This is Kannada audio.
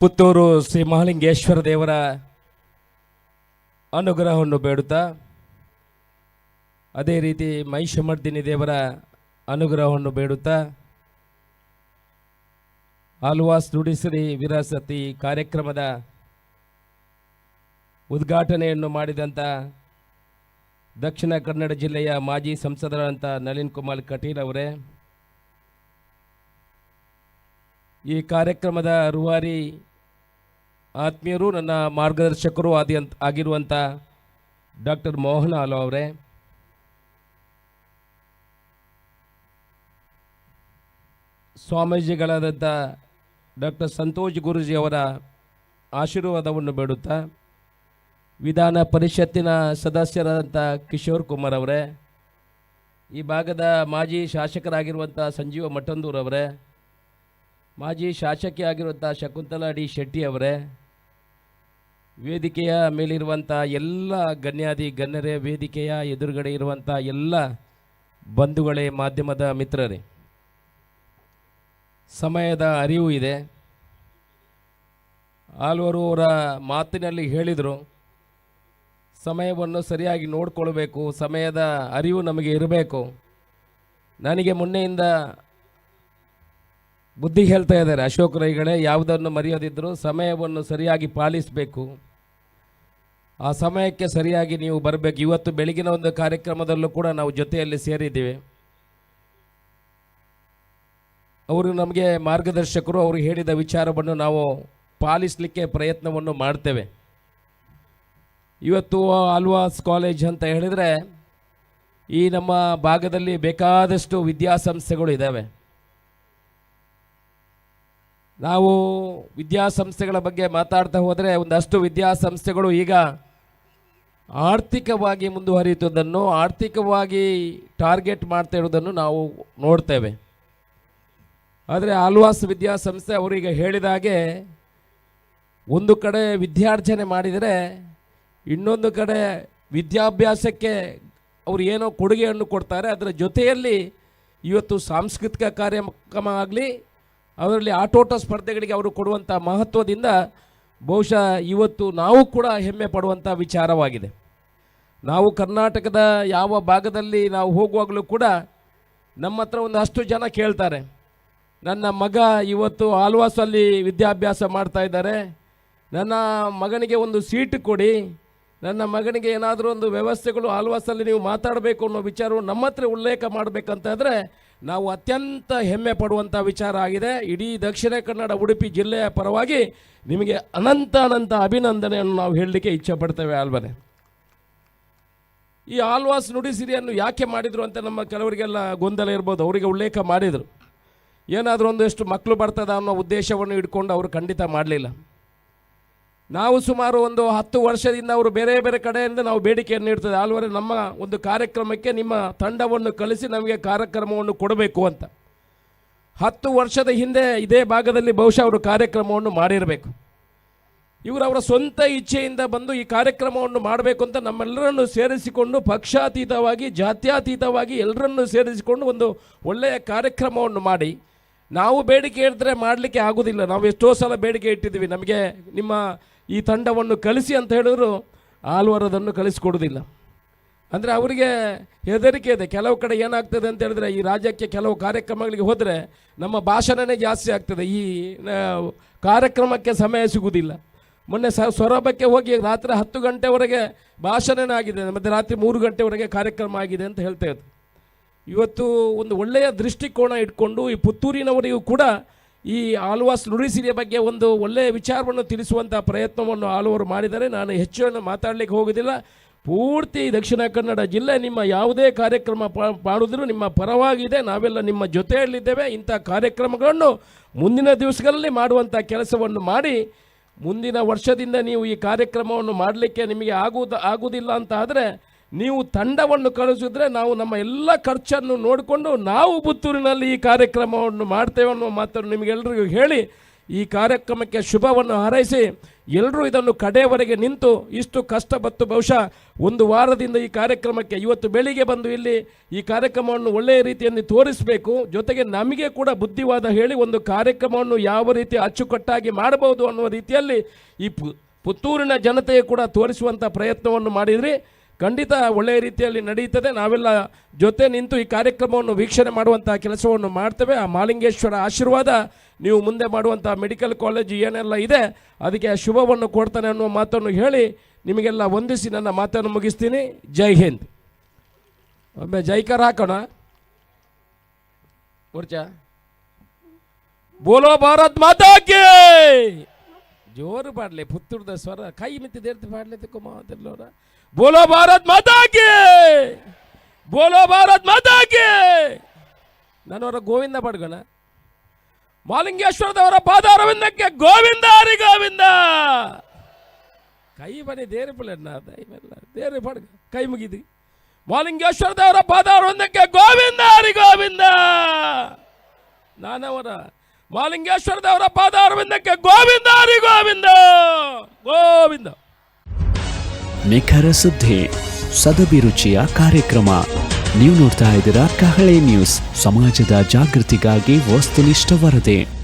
ಪುತ್ತೂರು ಶ್ರೀ ಮಹಾಲಿಂಗೇಶ್ವರ ದೇವರ ಅನುಗ್ರಹವನ್ನು ಬೇಡುತ್ತಾ, ಅದೇ ರೀತಿ ಮಹಿಷಮರ್ದಿನಿ ದೇವರ ಅನುಗ್ರಹವನ್ನು ಬೇಡುತ್ತಾ, ಆಲ್ವಾಸ್ ನುಡಿಸಿರಿ ವಿರಾಸತಿ ಕಾರ್ಯಕ್ರಮದ ಉದ್ಘಾಟನೆಯನ್ನು ಮಾಡಿದಂಥ ದಕ್ಷಿಣ ಕನ್ನಡ ಜಿಲ್ಲೆಯ ಮಾಜಿ ಸಂಸದರಾದಂಥ ನಳಿನ್ ಕುಮಾರ್ ಕಟೀಲ್ ಅವರೇ, ಈ ಕಾರ್ಯಕ್ರಮದ ರೂವಾರಿ ಆತ್ಮೀಯರು, ನನ್ನ ಮಾರ್ಗದರ್ಶಕರು ಆದಿ ಅಂತ ಆಗಿರುವಂಥ ಡಾಕ್ಟರ್ ಮೋಹನ್ ಆಲೋ ಅವರೇ. ಸ್ವಾಮೀಜಿಗಳಾದಂಥ ಡಾಕ್ಟರ್ ಸಂತೋಷ್ ಗುರುಜಿ ಅವರ ಆಶೀರ್ವಾದವನ್ನು ಬೇಡುತ್ತಾ, ವಿಧಾನ ಪರಿಷತ್ತಿನ ಸದಸ್ಯರಾದಂಥ ಕಿಶೋರ್ ಕುಮಾರ್ ಅವರೇ, ಈ ಭಾಗದ ಮಾಜಿ ಶಾಸಕರಾಗಿರುವಂಥ ಸಂಜೀವ ಮಠಂದೂರ್ ಅವರೇ, ಮಾಜಿ ಶಾಸಕಿ ಆಗಿರುವಂಥ ಶಕುಂತಲಾ ಡಿ ಶೆಟ್ಟಿ ಅವರೇ ವೇದಿಕೆಯ ಮೇಲಿರುವಂಥ ಎಲ್ಲ ಗಣ್ಯಾದಿ ಗಣ್ಯರೇ, ವೇದಿಕೆಯ ಎದುರುಗಡೆ ಇರುವಂಥ ಎಲ್ಲ ಬಂಧುಗಳೇ, ಮಾಧ್ಯಮದ ಮಿತ್ರರೇ, ಸಮಯದ ಅರಿವು ಇದೆ. ಆಲ್ವರು ಅವರ ಮಾತಿನಲ್ಲಿ ಹೇಳಿದರು, ಸಮಯವನ್ನು ಸರಿಯಾಗಿ ನೋಡಿಕೊಳ್ಬೇಕು, ಸಮಯದ ಅರಿವು ನಮಗೆ ಇರಬೇಕು. ನನಗೆ ಮೊನ್ನೆಯಿಂದ ಬುದ್ಧಿ ಹೇಳ್ತಾ ಇದ್ದಾರೆ. ಅಶೋಕ್ ರೈಗಳೇ, ಯಾವುದನ್ನು ಮರೆಯೋದಿದ್ದರೂ ಸಮಯವನ್ನು ಸರಿಯಾಗಿ ಪಾಲಿಸಬೇಕು. ಆ ಸಮಯಕ್ಕೆ ಸರಿಯಾಗಿ ನೀವು ಬರಬೇಕು. ಇವತ್ತು ಬೆಳಗಿನ ಒಂದು ಕಾರ್ಯಕ್ರಮದಲ್ಲೂ ಕೂಡ ನಾವು ಜೊತೆಯಲ್ಲಿ ಸೇರಿದ್ದೀವಿ. ಅವರು ನಮಗೆ ಮಾರ್ಗದರ್ಶಕರು, ಅವರು ಹೇಳಿದ ವಿಚಾರವನ್ನು ನಾವು ಪಾಲಿಸಲಿಕ್ಕೆ ಪ್ರಯತ್ನವನ್ನು ಮಾಡ್ತೇವೆ. ಇವತ್ತು ಆಲ್ವಾಸ್ ಕಾಲೇಜ್ ಅಂತ ಹೇಳಿದರೆ ಈ ನಮ್ಮ ಭಾಗದಲ್ಲಿ ಬೇಕಾದಷ್ಟು ವಿದ್ಯಾಸಂಸ್ಥೆಗಳು ಇದ್ದಾವೆ ನಾವು ವಿದ್ಯಾಸಂಸ್ಥೆಗಳ ಬಗ್ಗೆ ಮಾತಾಡ್ತಾ ಹೋದರೆ ಒಂದಷ್ಟು ವಿದ್ಯಾಸಂಸ್ಥೆಗಳು ಈಗ ಆರ್ಥಿಕವಾಗಿ ಮುಂದುವರಿಯುವುದನ್ನು ಆರ್ಥಿಕವಾಗಿ ಟಾರ್ಗೆಟ್ ಮಾಡ್ತಾ ಇರೋದನ್ನು ನಾವು ನೋಡ್ತೇವೆ. ಆದರೆ ಆಲ್ವಾಸ್ ವಿದ್ಯಾಸಂಸ್ಥೆ ಅವರೀಗ ಹೇಳಿದ ಹಾಗೆ, ಒಂದು ಕಡೆ ವಿದ್ಯಾರ್ಜನೆ ಮಾಡಿದರೆ, ಇನ್ನೊಂದು ಕಡೆ ವಿದ್ಯಾಭ್ಯಾಸಕ್ಕೆ ಅವರು ಏನೋ ಕೊಡುಗೆಯನ್ನು ಕೊಡ್ತಾರೆ. ಅದರ ಜೊತೆಯಲ್ಲಿ ಇವತ್ತು ಸಾಂಸ್ಕೃತಿಕ ಕಾರ್ಯಕ್ರಮ ಆಗಲಿ, ಅದರಲ್ಲಿ ಆಟೋಟ ಸ್ಪರ್ಧೆಗಳಿಗೆ ಅವರು ಕೊಡುವಂಥ ಮಹತ್ವದಿಂದ ಬಹುಶಃ ಇವತ್ತು ನಾವು ಕೂಡ ಹೆಮ್ಮೆ ಪಡುವಂಥ ವಿಚಾರವಾಗಿದೆ. ನಾವು ಕರ್ನಾಟಕದ ಯಾವ ಭಾಗದಲ್ಲಿ ನಾವು ಹೋಗುವಾಗಲೂ ಕೂಡ ನಮ್ಮ ಹತ್ರ ಒಂದು ಅಷ್ಟು ಜನ ಕೇಳ್ತಾರೆ. ನನ್ನ ಮಗ ಇವತ್ತು ಆಲ್ವಾಸಲ್ಲಿ ವಿದ್ಯಾಭ್ಯಾಸ ಮಾಡ್ತಾ ಇದ್ದಾರೆ. ನನ್ನ ಮಗನಿಗೆ ಒಂದು ಸೀಟ್ ಕೊಡಿ. ನನ್ನ ಮಗನಿಗೆ ಏನಾದರೂ ಒಂದು ವ್ಯವಸ್ಥೆಗಳು ಆಲ್ವಾಸಲ್ಲಿ ನೀವು ಮಾತಾಡಬೇಕು ಅನ್ನೋ ವಿಚಾರವು ನಮ್ಮ ಹತ್ರ ಉಲ್ಲೇಖ ಮಾಡಬೇಕಂತಾದರೆ ನಾವು ಅತ್ಯಂತ ಹೆಮ್ಮೆ ಪಡುವಂಥ ವಿಚಾರ ಆಗಿದೆ. ಇಡೀ ದಕ್ಷಿಣ ಕನ್ನಡ, ಉಡುಪಿ ಜಿಲ್ಲೆಯ ಪರವಾಗಿ ನಿಮಗೆ ಅನಂತ ಅನಂತ ಅಭಿನಂದನೆಯನ್ನು ನಾವು ಹೇಳಲಿಕ್ಕೆ ಇಚ್ಛೆ ಪಡ್ತೇವೆ ಆಲ್ಬನೆ ಈ ಆಲ್ವಾಸ್ ನುಡಿಸಿರಿಯನ್ನು ಯಾಕೆ ಮಾಡಿದರು ಅಂತ ನಮ್ಮ ಕೆಲವರಿಗೆಲ್ಲ ಗೊಂದಲ ಇರ್ಬೋದು. ಅವರಿಗೆ ಉಲ್ಲೇಖ ಮಾಡಿದರು. ಏನಾದರೂ ಒಂದಷ್ಟು ಮಕ್ಕಳು ಬರ್ತದ ಅನ್ನೋ ಉದ್ದೇಶವನ್ನು ಇಟ್ಕೊಂಡು ಅವರು ಖಂಡಿತ ಮಾಡಲಿಲ್ಲ. ನಾವು ಸುಮಾರು ಒಂದು ಹತ್ತು ವರ್ಷದಿಂದ ಅವರು ಬೇರೆ ಬೇರೆ ಕಡೆಯಿಂದ ನಾವು ಬೇಡಿಕೆಯನ್ನು ನೀಡ್ತದೆ. ಆಲ್ವರೆ ನಮ್ಮ ಒಂದು ಕಾರ್ಯಕ್ರಮಕ್ಕೆ ನಿಮ್ಮ ತಂಡವನ್ನು ಕಳಿಸಿ ನಮಗೆ ಕಾರ್ಯಕ್ರಮವನ್ನು ಕೊಡಬೇಕು ಅಂತ. ಹತ್ತು ವರ್ಷದ ಹಿಂದೆ ಇದೇ ಭಾಗದಲ್ಲಿ ಬಹುಶಃ ಅವರು ಕಾರ್ಯಕ್ರಮವನ್ನು ಮಾಡಿರಬೇಕು. ಇವರು ಅವರ ಸ್ವಂತ ಇಚ್ಛೆಯಿಂದ ಬಂದು ಈ ಕಾರ್ಯಕ್ರಮವನ್ನು ಮಾಡಬೇಕು ಅಂತ ನಮ್ಮೆಲ್ಲರನ್ನು ಸೇರಿಸಿಕೊಂಡು ಪಕ್ಷಾತೀತವಾಗಿ, ಜಾತ್ಯಾತೀತವಾಗಿ ಎಲ್ಲರನ್ನು ಸೇರಿಸಿಕೊಂಡು ಒಂದು ಒಳ್ಳೆಯ ಕಾರ್ಯಕ್ರಮವನ್ನು ಮಾಡಿ. ನಾವು ಬೇಡಿಕೆ ಇಟ್ಟರೆ ಮಾಡಲಿಕ್ಕೆ ಆಗೋದಿಲ್ಲ. ನಾವು ಎಷ್ಟೋ ಸಲ ಬೇಡಿಕೆ ಇಟ್ಟಿದ್ದೀವಿ. ನಮಗೆ ನಿಮ್ಮ ಈ ತಂಡವನ್ನು ಕಳಿಸಿ ಅಂತ ಹೇಳಿದ್ರು ಆಲ್ವರದನ್ನು ಕಳಿಸ್ಕೊಡೋದಿಲ್ಲ. ಅಂದರೆ ಅವರಿಗೆ ಹೆದರಿಕೆ ಇದೆ. ಕೆಲವು ಕಡೆ ಏನಾಗ್ತದೆ ಅಂತ ಹೇಳಿದ್ರೆ ಈ ರಾಜ್ಯಕ್ಕೆ ಕೆಲವು ಕಾರ್ಯಕ್ರಮಗಳಿಗೆ ಹೋದರೆ ನಮ್ಮ ಭಾಷಣನೇ ಜಾಸ್ತಿ ಆಗ್ತದೆ. ಈ ಕಾರ್ಯಕ್ರಮಕ್ಕೆ ಸಮಯ ಸಿಗುವುದಿಲ್ಲ ಮೊನ್ನೆ ಸ, ಸೊರಬಕ್ಕೆ ಹೋಗಿ ರಾತ್ರಿ ಹತ್ತು ಗಂಟೆವರೆಗೆ ಭಾಷಣನೇ ಆಗಿದೆ ಮತ್ತು ರಾತ್ರಿ ಮೂರು ಗಂಟೆವರೆಗೆ ಕಾರ್ಯಕ್ರಮ ಆಗಿದೆ ಅಂತ ಹೇಳ್ತಾ ಇದ್ದರು ಇವತ್ತು ಒಂದು ಒಳ್ಳೆಯ ದೃಷ್ಟಿಕೋನ ಇಟ್ಕೊಂಡು ಈ ಪುತ್ತೂರಿನವರಿಗೂ ಕೂಡ ಈ ಆಲ್ವಾಸ್ ನುಡಿಸಿರಿಯ ಬಗ್ಗೆ ಒಂದು ಒಳ್ಳೆಯ ವಿಚಾರವನ್ನು ತಿಳಿಸುವಂಥ ಪ್ರಯತ್ನವನ್ನು ಆಳುವರು ಮಾಡಿದರೆ ನಾನು ಹೆಚ್ಚು ಮಾತಾಡಲಿಕ್ಕೆ ಹೋಗೋದಿಲ್ಲ ಪೂರ್ತಿ ದಕ್ಷಿಣ ಕನ್ನಡ ಜಿಲ್ಲೆ ನಿಮ್ಮ ಯಾವುದೇ ಕಾರ್ಯಕ್ರಮ ಮಾಡಿದ್ರೂ ನಿಮ್ಮ ಪರವಾಗಿದೆ. ನಾವೆಲ್ಲ ನಿಮ್ಮ ಜೊತೆಯಲ್ಲಿದ್ದೇವೆ. ಇಂಥ ಕಾರ್ಯಕ್ರಮಗಳನ್ನು ಮುಂದಿನ ದಿವಸಗಳಲ್ಲಿ ಮಾಡುವಂಥ ಕೆಲಸವನ್ನು ಮಾಡಿ ಮುಂದಿನ ವರ್ಷದಿಂದ ನೀವು ಈ ಕಾರ್ಯಕ್ರಮವನ್ನು ಮಾಡಲಿಕ್ಕೆ ನಿಮಗೆ ಆಗುವುದು ಆಗುವುದಿಲ್ಲ ಅಂತ ಆದರೆ ನೀವು ತಂಡವನ್ನು ಕಳಿಸಿದ್ರೆ ನಾವು ನಮ್ಮ ಎಲ್ಲ ಖರ್ಚನ್ನು ನೋಡಿಕೊಂಡು ನಾವು ಪುತ್ತೂರಿನಲ್ಲಿ ಈ ಕಾರ್ಯಕ್ರಮವನ್ನು ಮಾಡ್ತೇವೆ ಅನ್ನೋ ಮಾತನ್ನು ನಿಮಗೆಲ್ಲರಿಗೂ ಹೇಳಿ ಈ ಕಾರ್ಯಕ್ರಮಕ್ಕೆ ಶುಭವನ್ನು ಹಾರೈಸಿ ಎಲ್ಲರೂ ಇದನ್ನು ಕಡೆಯವರೆಗೆ ನಿಂತು ಇಷ್ಟು ಕಷ್ಟ ಬತ್ತು ಬಹುಶಃ ಒಂದು ವಾರದಿಂದ ಈ ಕಾರ್ಯಕ್ರಮಕ್ಕೆ ಇವತ್ತು ಬೆಳಿಗ್ಗೆ ಬಂದು ಇಲ್ಲಿ ಈ ಕಾರ್ಯಕ್ರಮವನ್ನು ಒಳ್ಳೆಯ ರೀತಿಯಲ್ಲಿ ತೋರಿಸಬೇಕು, ಜೊತೆಗೆ ನಮಗೆ ಕೂಡ ಬುದ್ಧಿವಾದ ಹೇಳಿ ಒಂದು ಕಾರ್ಯಕ್ರಮವನ್ನು ಯಾವ ರೀತಿ ಅಚ್ಚುಕಟ್ಟಾಗಿ ಮಾಡಬಹುದು ಅನ್ನುವ ರೀತಿಯಲ್ಲಿ ಈ ಪುತ್ತೂರಿನ ಜನತೆಯು ಕೂಡ ತೋರಿಸುವಂಥ ಪ್ರಯತ್ನವನ್ನು ಮಾಡಿದ್ರಿ. ಖಂಡಿತ ಒಳ್ಳೆಯ ರೀತಿಯಲ್ಲಿ ನಡೆಯುತ್ತದೆ. ನಾವೆಲ್ಲ ಜೊತೆ ನಿಂತು ಈ ಕಾರ್ಯಕ್ರಮವನ್ನು ವೀಕ್ಷಣೆ ಮಾಡುವಂಥ ಕೆಲಸವನ್ನು ಮಾಡ್ತೇವೆ. ಆ ಮಾಲಿಂಗೇಶ್ವರ ಆಶೀರ್ವಾದ ನೀವು ಮುಂದೆ ಮಾಡುವಂಥ ಮೆಡಿಕಲ್ ಕಾಲೇಜು ಏನೆಲ್ಲ ಇದೆ, ಅದಕ್ಕೆ ಆ ಶುಭವನ್ನು ಕೊಡ್ತಾನೆ ಅನ್ನುವ ಮಾತನ್ನು ಹೇಳಿ ನಿಮಗೆಲ್ಲ ವಂದಿಸಿ ನನ್ನ ಮಾತನ್ನು ಮುಗಿಸ್ತೀನಿ. ಜೈ ಹಿಂದ್. ಒಮ್ಮೆ ಜೈಕಾರ ಹಾಕೋಣ. ಊರ್ಚಾ ಬೋಲೋ ಭಾರತ್ ಮಾತಾ ಕಿ! ಜೋರು ಪಾಡ್ಲೆ ಪುತ್ತೂರ್ದ ಸ್ವರ, ಕೈ ಮಿತ್ತಿದೇರ್ತಿ ಪಾಡ್ಲೆ ಮಾತೆಲ್ಲೋರ ಬೋಲೋ ಭಾರತ್ ಮಾತಾಕೆ ಬೋಲೋ ಭಾರತ್ ಮಾತಾಕೆ ನಾನು ಅವರ ಗೋವಿಂದ ಪಡ್ಗೋಣ. ಮಾಲಿಂಗೇಶ್ವರದವರ ಪಾದಾರವಿಂದಕ್ಕೆ ಗೋವಿಂದ ಹರಿ ಗೋವಿಂದ! ಕೈ ಬನ್ನಿ, ದೇರಿ ಪುಲೆಣ್ಣ ದೈವೆಲ್ಲ, ದೇರಿ ಪಡ್ಗ, ಕೈ ಮುಗಿದಿ. ಮಾಲಿಂಗೇಶ್ವರದವರ ಪಾದಾರವಿಂದಕ್ಕೆ ಗೋವಿಂದ ಹರಿ ಗೋವಿಂದ! ನಾನವರ ಮಾಲಿಂಗೇಶ್ವರದವರ ಪಾದಾರವಿಂದಕ್ಕೆ ಗೋವಿಂದ ಹರಿ ಗೋವಿಂದ! ಗೋವಿಂದ! ನಿಖರ ಸುದ್ದಿ ಸದಭಿರುಚಿಯ ಕಾರ್ಯಕ್ರಮ. ನೀವು ನೋಡ್ತಾ ಇದ್ದೀರಾ ಕಹಳೆ ನ್ಯೂಸ್. ಸಮಾಜದ ಜಾಗೃತಿಗಾಗಿ ವಸ್ತುನಿಷ್ಠ ವರದಿ.